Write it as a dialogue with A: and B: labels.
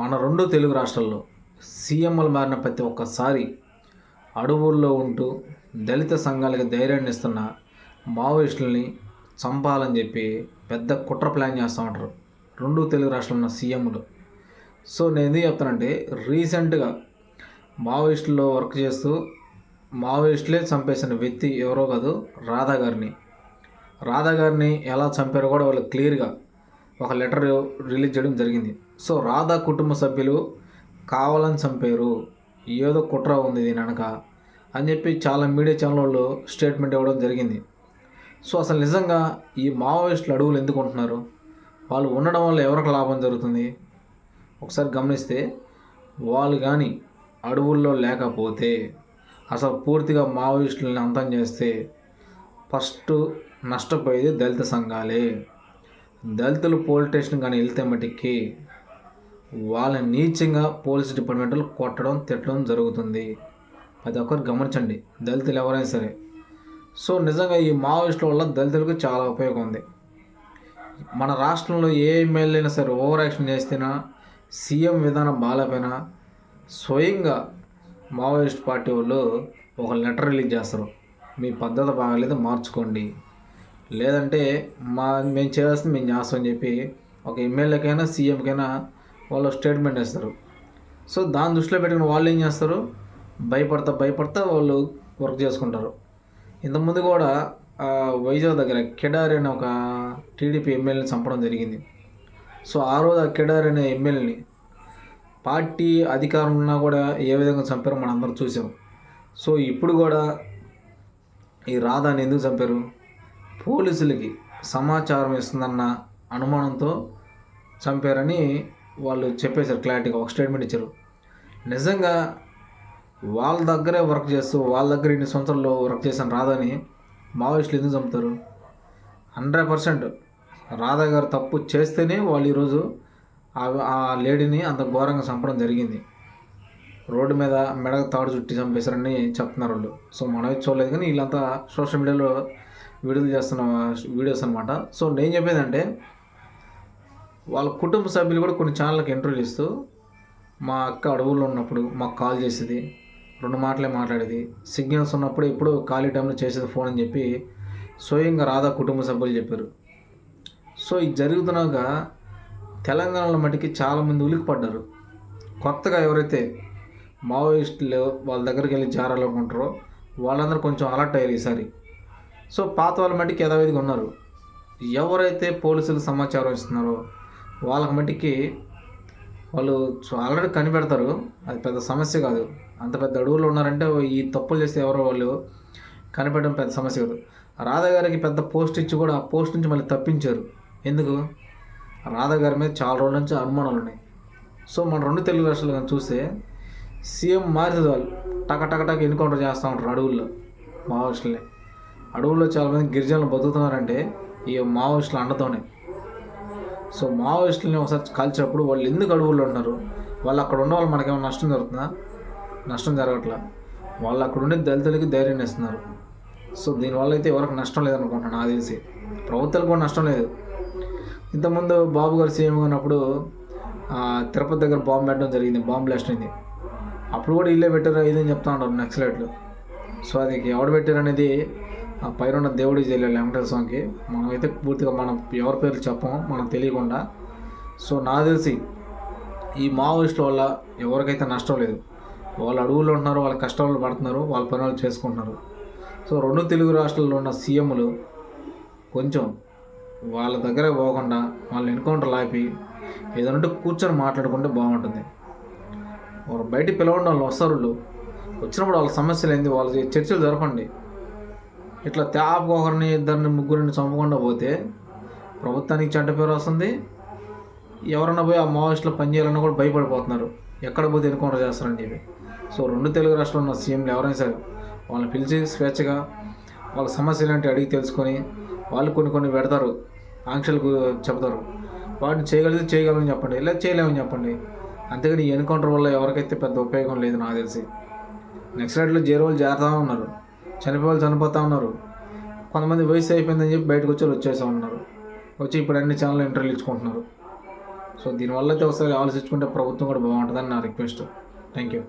A: మన రెండు తెలుగు రాష్ట్రాల్లో సీఎంలు మారిన ప్రతి ఒక్కసారి అడవుల్లో ఉంటూ దళిత సంఘాలకి ధైర్యాన్ని ఇస్తున్న మావోయిస్టులని చంపాలని చెప్పి పెద్ద కుట్ర ప్లాన్ చేస్తూ ఉంటారు రెండు తెలుగు రాష్ట్రాల్లో ఉన్న సీఎంలు. సో నేను ఎందుకు చెప్తానంటే రీసెంట్గా మావోయిస్టుల్లో వర్క్ చేస్తూ మావోయిస్టులే చంపేసిన వ్యక్తి ఎవరో కాదు రాధా గారిని. రాధా గారిని ఎలా చంపారో కూడా వాళ్ళు క్లియర్గా ఒక లెటర్ రిలీజ్ చేయడం జరిగింది. సో రాధా కుటుంబ సభ్యులు కావాలని చంపారు. ఏదో కుట్ర ఉంది దీని వెనక అని చెప్పి చాలా మీడియా ఛానల్ వాళ్ళు స్టేట్మెంట్ ఇవ్వడం జరిగింది. సో అసలు నిజంగా ఈ మావోయిస్టులు అడవులు ఎందుకు ఉంటున్నారు? వాళ్ళు ఉండడం వల్ల ఎవరికి లాభం జరుగుతుంది? ఒకసారి గమనిస్తే వాళ్ళు కానీ అడవుల్లో లేకపోతే అసలు పూర్తిగా మావోయిస్టులని అంతం చేస్తే ఫస్ట్ నష్టపోయేది దళిత సంఘాలే. దళితులు పోలీస్ స్టేషన్ కానీ వెళ్తే మటుకి వాళ్ళని నీచంగా పోలీస్ డిపార్ట్మెంట్లు కొట్టడం తిట్టడం జరుగుతుంది. అది ఒక్కరు గమనించండి. దళితులు ఎవరైనా సరే. సో నిజంగా ఈ మావోయిస్టుల వల్ల దళితులకు చాలా ఉపయోగం ఉంది. మన రాష్ట్రంలో ఏ ఎమ్మెల్యేనా సరే ఓవర్ యాక్షన్ చేస్తేనా సీఎం విధానం బాగాలేపోయినా స్వయంగా మావోయిస్ట్ పార్టీ వాళ్ళు ఒక లెటర్ రిలీజ్ చేస్తారు. మీ పద్ధతి బాగాలేదు మార్చుకోండి. లేదంటే మా మేము చేయాల్సింది మేము చేస్తామని చెప్పి ఒక ఎమ్మెల్యేకైనా సీఎంకైనా వాళ్ళు స్టేట్మెంట్ ఇస్తారు సో దాని దృష్టిలో పెట్టుకుని వాళ్ళు ఏం చేస్తారు? భయపడతా భయపడతా వాళ్ళు వర్క్ చేసుకుంటారు. ఇంతకుముందు కూడా వైజాగ్ దగ్గర కెడారి అనే ఒక టీడీపీ ఎమ్మెల్యేని చంపడం జరిగింది. సో ఆ రోజు ఆ కెడారి అనే ఎమ్మెల్యేని పార్టీ అధికారం ఉన్నా కూడా ఏ విధంగా చంపారో మనందరం చూసాం. సో ఇప్పుడు కూడా ఈ రాధాని ఎందుకు చంపారు? పోలీసులకి సమాచారం ఇస్తుందన్న అనుమానంతో చంపారని వాళ్ళు చెప్పేశారు క్లారిటీగా ఒక స్టేట్మెంట్ ఇచ్చారు. నిజంగా వాళ్ళ దగ్గరే వర్క్ చేస్తూ వాళ్ళ దగ్గర ఇన్ని సంవత్సరాల్లో వర్క్ చేశాను రాధాని మావోయిస్టులు ఎందుకు చంపుతారు? హండ్రెడ్ పర్సెంట్ రాధా గారు తప్పు చేస్తేనే వాళ్ళు ఈరోజు ఆ లేడీని అంత ఘోరంగా చంపడం జరిగింది. రోడ్డు మీద మెడకు తాడు చుట్టి చంపేశారని చెప్తున్నారు వాళ్ళు. సో మనమే చూడలేదు కానీ వీళ్ళంతా సోషల్ మీడియాలో విడుదల చేస్తున్న వీడియోస్ అనమాట సో నేను చెప్పేది అంటే వాళ్ళ కుటుంబ సభ్యులు కూడా కొన్ని ఛానళ్ళకి ఇంటర్వ్యూలు ఇస్తూ మా అక్క అడవుల్లో ఉన్నప్పుడు మాకు కాల్ చేసేది రెండు మాటలే మాట్లాడేది. సిగ్నల్స్ ఉన్నప్పుడు ఎప్పుడు ఖాళీ టైంలో చేసేది ఫోన్ అని చెప్పి స్వయంగా రాధా కుటుంబ సభ్యులు చెప్పారు. సో ఇది జరుగుతున్నాక తెలంగాణలో మటుకి చాలామంది ఉలికిపడ్డారు కొత్తగా ఎవరైతే మావోయిస్టులు వాళ్ళ దగ్గరికి వెళ్ళి జారాలనుకుంటారో వాళ్ళందరూ కొంచెం అలర్ట్ అయ్యారు ఈసారి. సో పాత వాళ్ళ మట్టికి యథావిధిగా ఉన్నారు. ఎవరైతే పోలీసులకు సమాచారం ఇస్తున్నారో వాళ్ళకి మట్టికి వాళ్ళు ఆల్రెడీ కనిపెడతారు. అది పెద్ద సమస్య కాదు. అంత పెద్ద అడవుల్లో ఉన్నారంటే ఈ తప్పులు చేస్తే ఎవరో వాళ్ళు కనిపెట్టడం పెద్ద సమస్య కాదు. రాధా గారికి పెద్ద పోస్ట్ ఇచ్చి కూడా ఆ పోస్ట్ నుంచి మళ్ళీ తప్పించారు. ఎందుకు? రాధా గారి మీద చాలా రోజుల నుంచి అనుమానాలు ఉన్నాయి. సో మన రెండు తెలుగు రాష్ట్రాలు కానీ చూస్తే సీఎం మారితే వాళ్ళు టక టక టక ఎన్కౌంటర్ చేస్తూ ఉంటారు అడవుల్లో మావోయిస్టులని అడవుల్లో చాలామంది గిరిజనులు బతుకుతున్నారంటే ఈ మావోయిస్టుల అండతోనే. సో మావోయిస్టులని ఒకసారి కాల్చినప్పుడు వాళ్ళు ఎందుకు అడవుల్లో ఉన్నారు వాళ్ళు అక్కడ ఉన్న వాళ్ళు మనకేమైనా నష్టం జరుగుతుందా? నష్టం జరగట్లా? వాళ్ళు అక్కడ ఉండే దళితులకి ధైర్యాన్ని ఇస్తున్నారు. సో దీనివల్ల అయితే ఎవరికి నష్టం లేదనుకుంటున్నాను నాకు తెలిసి. ప్రభుత్వాలకు కూడా నష్టం లేదు. ఇంతకుముందు బాబు గారు సీఎం ఉన్నప్పుడు తిరుపతి దగ్గర బాంబు పెట్టడం జరిగింది బాంబు బ్లాస్ట్ అయింది. అప్పుడు కూడా ఇల్లే పెట్టారు ఇదని చెప్తా ఉన్నారు నక్సలైట్లు సో అది ఎవడు పెట్టారు అనేది ఆ పైన ఉన్న దేవుడికి తెలియాలి వెంకటేశ్వర స్వామికి మనమైతే పూర్తిగా మనం ఎవరి పేర్లు చెప్పము మనం తెలియకుండా. సో నాకు తెలిసి ఈ మావోయిస్టుల వల్ల ఎవరికైతే నష్టం లేదు వాళ్ళు అడవుల్లో ఉంటున్నారు వాళ్ళ కష్టాలు పడుతున్నారు వాళ్ళ పని వాళ్ళు చేసుకుంటున్నారు. సో రెండు తెలుగు రాష్ట్రాల్లో ఉన్న సీఎంలు కొంచెం వాళ్ళ దగ్గర పోకుండా వాళ్ళని ఎన్కౌంటర్ లాపి ఏదంటే కూర్చొని మాట్లాడుకుంటే బాగుంటుంది. వాళ్ళు బయటికి పిలవడం వాళ్ళు వస్తారు వాళ్ళు. వచ్చినప్పుడు వాళ్ళ సమస్యలు ఏంది? వాళ్ళ చర్చలు జరపండి. ఇట్లా తేప ఒకరిని ఇద్దరిని ముగ్గురిని చంపకుండా పోతే ప్రభుత్వానికి చెడ్డ పేరు వస్తుంది. ఎవరన్నా పోయి ఆ మావోయిస్టులో పనిచేయాలన్నా కూడా భయపడిపోతున్నారు. ఎక్కడ పోతే ఎన్కౌంటర్ చేస్తారని చెప్పి. సో రెండు తెలుగు రాష్ట్రాల్లో ఉన్న సీఎంలు ఎవరైనా సరే వాళ్ళని పిలిచి స్వేచ్ఛగా వాళ్ళ సమస్యలు ఏంటి అడిగి తెలుసుకొని వాళ్ళు కొన్ని కొన్ని పెడతారు. ఆంక్షలు చెబుతారు. చెప్తారు వాటిని చేయగలిగితే చేయగలమని చెప్పండి లేదా చేయలేమని చెప్పండి. అంతేగాని ఎన్కౌంటర్ వల్ల ఎవరికైతే పెద్ద ఉపయోగం లేదు నాకు తెలిసి. నెక్స్ట్ రైట్లో వాళ్ళు జాగ్రత్తగా ఉన్నారు. చనిపోవాలి చనిపోతా చనిపోతూ ఉన్నారు. కొంతమంది వయసు అయిపోయిందని చెప్పి బయటకు వచ్చి వచ్చేసా ఉన్నారు. వచ్చి ఇప్పుడు అన్ని ఛానల్ ఇంటర్వ్యూలు ఇచ్చుకుంటున్నారు. సో దీనివల్ల అయితే ఒకసారి ఆలోచించుకుంటే ప్రభుత్వం కూడా బాగుంటుందని నా రిక్వెస్ట్ థ్యాంక్ యూ